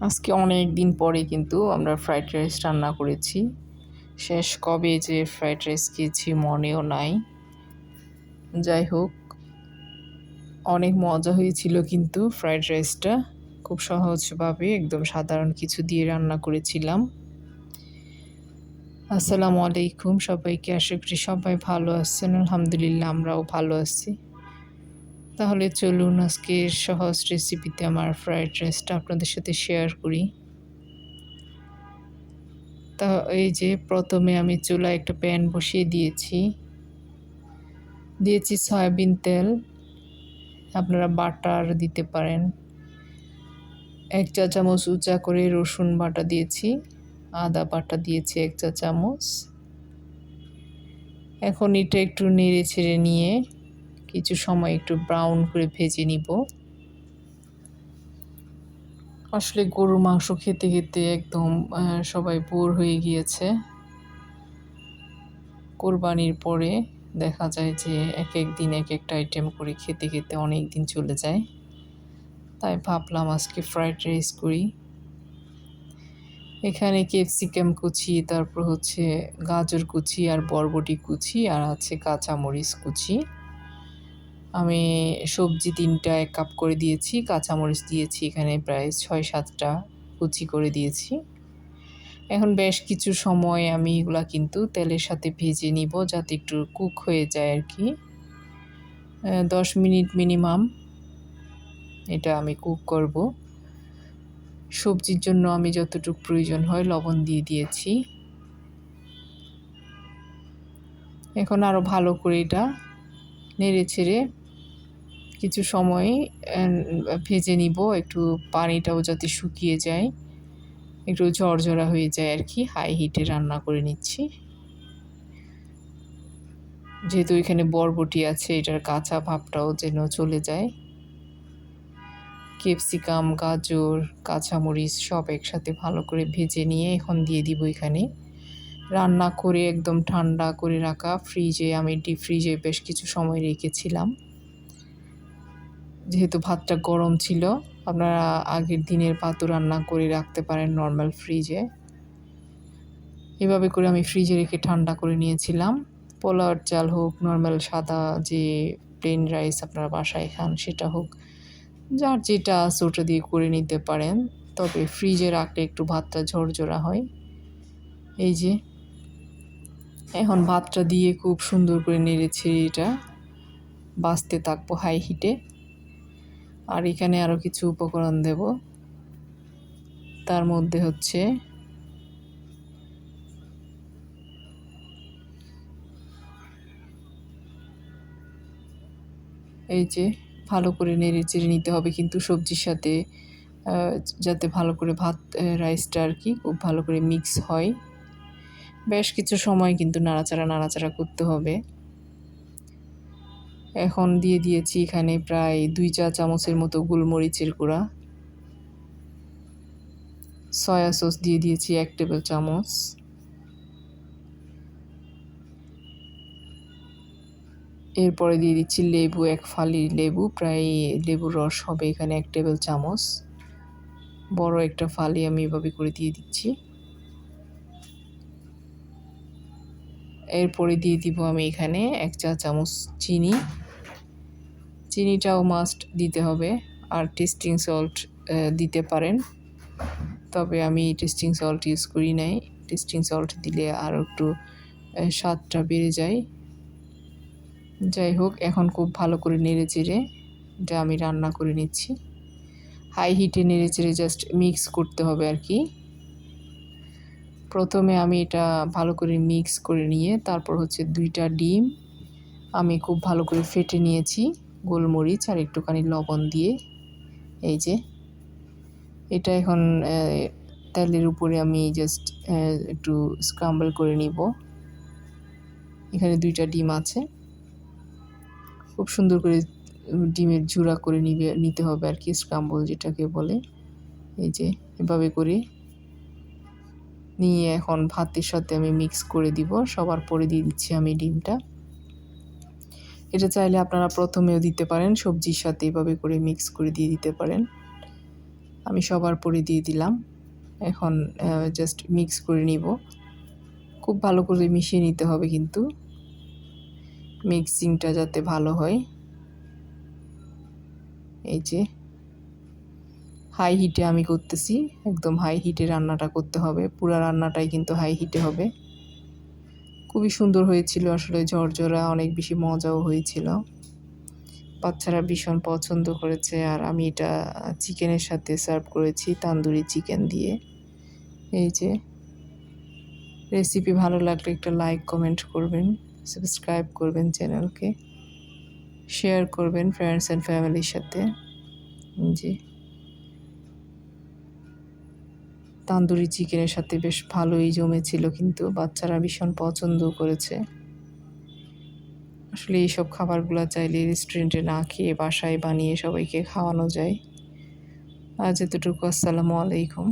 আজকে অনেক দিন পরে কিন্তু আমরা ফ্রাইড রাইস রান্না করেছি। শেষ কবে যে ফ্রাইড রাইস খেয়েছি মনেও নাই। যাই হোক, অনেক মজা হয়েছিল কিন্তু ফ্রাইড রাইসটা। খুব সহজভাবে একদম সাধারণ কিছু দিয়ে রান্না করেছিলাম। আসসালামু আলাইকুম সবাইকে, আশা করি সবাই ভালো আছেন। আলহামদুলিল্লাহ, আমরাও ভালো আছি। তাহলে চলুন আজকে সহজ রেসিপিতে আমার ফ্রায়েড রাইসটা আপনাদের সাথে শেয়ার করি। তা, এই যে প্রথমে আমি চুলায় একটা প্যান বসিয়ে দিয়েছি। দিয়েছি সয়াবিন তেল। আপনারা বাটার দিতে পারেন। এক চা চামচ উঁচা করে রসুন বাটা দিয়েছি। আদা বাটা দিয়েছি এক চা চামচ। এখন এটা একটু নেড়ে ছেড়ে নিয়ে কিছু সময় একটু ব্রাউন করে ভেজে নিব। আসলে গরুর মাংস খেতে খেতে একদম সবাই বোর হয়ে গিয়েছে। কোরবানির পরে দেখা যায় যে এক এক দিন এক একটা আইটেম করে খেতে খেতে অনেক দিন চলে যায়। তাই ভাবলাম আজকে ফ্রাইড রাইস করি। এখানে ক্যাপসিকাম কুচি, তারপর হচ্ছে গাজর কুচি আর বরবটি কুচি আর আছে কাঁচামরিচ কুচি। আমি সবজি তিনটা এক কাপ করে দিয়েছি, কাঁচামরিচ দিয়েছি, এখানে প্রায় ছয় সাতটা কুচি করে দিয়েছি। এখন বেশ কিছু সময় আমি এগুলা কিন্তু তেলের সাথে ভেজে নিব যাতে একটু কুক হয়ে যায় আর কি। দশ মিনিট মিনিমাম এটা আমি কুক করব। সবজির জন্য আমি যতটুকু প্রয়োজন হয় লবণ দিয়ে দিয়েছি। এখন আরও ভালো করে এটা নেড়ে ছেড়ে কিছু সময় ভেজে নিব, একটু পানিটাও যাতে শুকিয়ে যায়, একটু ঝরঝরা হয়ে যায় আর কি হাই হিটে রান্না করে নিচ্ছি। যেহেতু এখানে বরবটি আছে, এটার কাঁচা ভাবটাও যেন চলে যায়। ক্যাপসিকাম, গাজর, কাঁচামরিচ সব একসাথে ভালো করে ভেজে নিয়ে এখন দিয়ে দিব এখানে। রান্না করে একদম ঠান্ডা করে রাখা ফ্রিজে আমি ডিপ ফ্রিজে বেশ কিছু সময় রেখেছিলাম। যেহেতু ভাতটা গরম ছিল, আপনারা আগের দিনের ভাতও রান্না করে রাখতে পারেন নর্মাল ফ্রিজে এভাবে করে আমি ফ্রিজে রেখে ঠান্ডা করে নিয়েছিলাম। পোলাওয়ার চাল হোক নর্মাল সাদা যে প্লেন রাইস আপনারা বাসায় খান সেটা হোক, যার যেটা ওটা দিয়ে করে নিতে পারেন। তবে ফ্রিজে রাখলে একটু ভাতটা ঝরঝরা হয়। এই যে, এখন ভাতটা দিয়ে খুব সুন্দর করে নেড়েছি এটা। বাঁচতে থাকব হাই হিটে আর এখানে আরও কিছু উপকরণ দেব। তার মধ্যে হচ্ছে এই যে ভালো করে নেড়ে চেড়ে নিতে হবে কিন্তু সবজির সাথে যাতে ভালো করে ভাত রাইসটা আর কি খুব ভালো করে মিক্স হয়। বেশ কিছু সময় কিন্তু নাড়াচাড়া নাড়াচাড়া করতে হবে। এখন দিয়ে দিয়েছি এখানে প্রায় দুই চা চামচের মতো গোলমরিচের গুঁড়া। সয়া সস দিয়ে দিয়েছি এক টেবিল চামচ। এরপরে দিয়ে দিচ্ছি লেবু, এক ফালি লেবু, প্রায় লেবুর রস হবে এখানে এক টেবিল চামচ। বড় একটা ফালি আমি এভাবে করে দিয়ে দিচ্ছি। এরপরে দিয়ে দিব আমি এখানে এক চা চামচ চিনি। চিনিটাও মাস্ট দিতে হবে। আর টেস্টিং সল্ট দিতে পারেন। তবে আমি টেস্টিং সল্ট ইউজ করি নাই। টেস্টিং সল্ট দিলে আরও একটু স্বাদটা বেড়ে যায়। যাই হোক, এখন খুব ভালো করে নেড়ে চেড়ে এটা আমি রান্না করে নিচ্ছি। হাই হিটে নেড়ে চেড়ে জাস্ট মিক্স করতে হবে আর কি। প্রথমে আমি এটা ভালো করে মিক্স করে নিয়ে তারপর হচ্ছে দুইটা ডিম আমি খুব ভালো করে ফেটে নিয়েছি। গোলমরিচ আর একটুখানি লবণ দিয়ে এই যে এটা এখন তেলের উপরে আমি জাস্ট একটু স্ক্রাম্বল করে নিব। এখানে দুইটা ডিম আছে। খুব সুন্দর করে ডিমের জুড়া করে নিবে, নিতে হবে আর কি স্ক্রাম্বল যেটাকে বলে। এই যে এভাবে করে নিয়ে এখন ভাতের সাথে আমি মিক্স করে দিব। সবার পরে দিয়ে দিচ্ছি আমি ডিমটা। এটা চাইলে আপনারা প্রথমেও দিতে পারেন, সবজির সাথে এভাবে করে মিক্স করে দিয়ে দিতে পারেন। আমি সবার পরে দিয়ে দিলাম। এখন জাস্ট মিক্স করে নিব। খুব ভালো করে মিশিয়ে নিতে হবে কিন্তু। মিক্সিংটা যাতে ভালো হয়। এই যে। হাই হিটে আমি করতেছি। একদম হাই হিটে রান্নাটা করতে হবে। পুরা রান্নাটাই কিন্তু হাই হিটে হবে। খুবই সুন্দর হয়েছিল আসলে ঝরঝরা, অনেক বেশি মজাও হয়েছিল। বাচ্চারা ভীষণ পছন্দ করেছে আর আমি এটা চিকেনের সাথে সার্ভ করেছি তান্দুরি চিকেন দিয়ে। এই যে, রেসিপি ভালো লাগলে একটা লাইক, কমেন্ট করবেন, সাবস্ক্রাইব করবেন চ্যানেলকে, শেয়ার করবেন ফ্রেন্ডস অ্যান্ড ফ্যামিলির সাথে। জি। তান্দুরি চিকেনের সাথে বেশ ভালোই জমেছিল কিন্তু বাচ্চারা ভীষণ পছন্দ করেছে। আসলে এইসব খাবারগুলো চাইলে রেস্টুরেন্টে না খেয়ে বাসায় বানিয়ে সবাইকে খাওয়ানো যায়। আজ এতটুকু, আসসালামু আলাইকুম।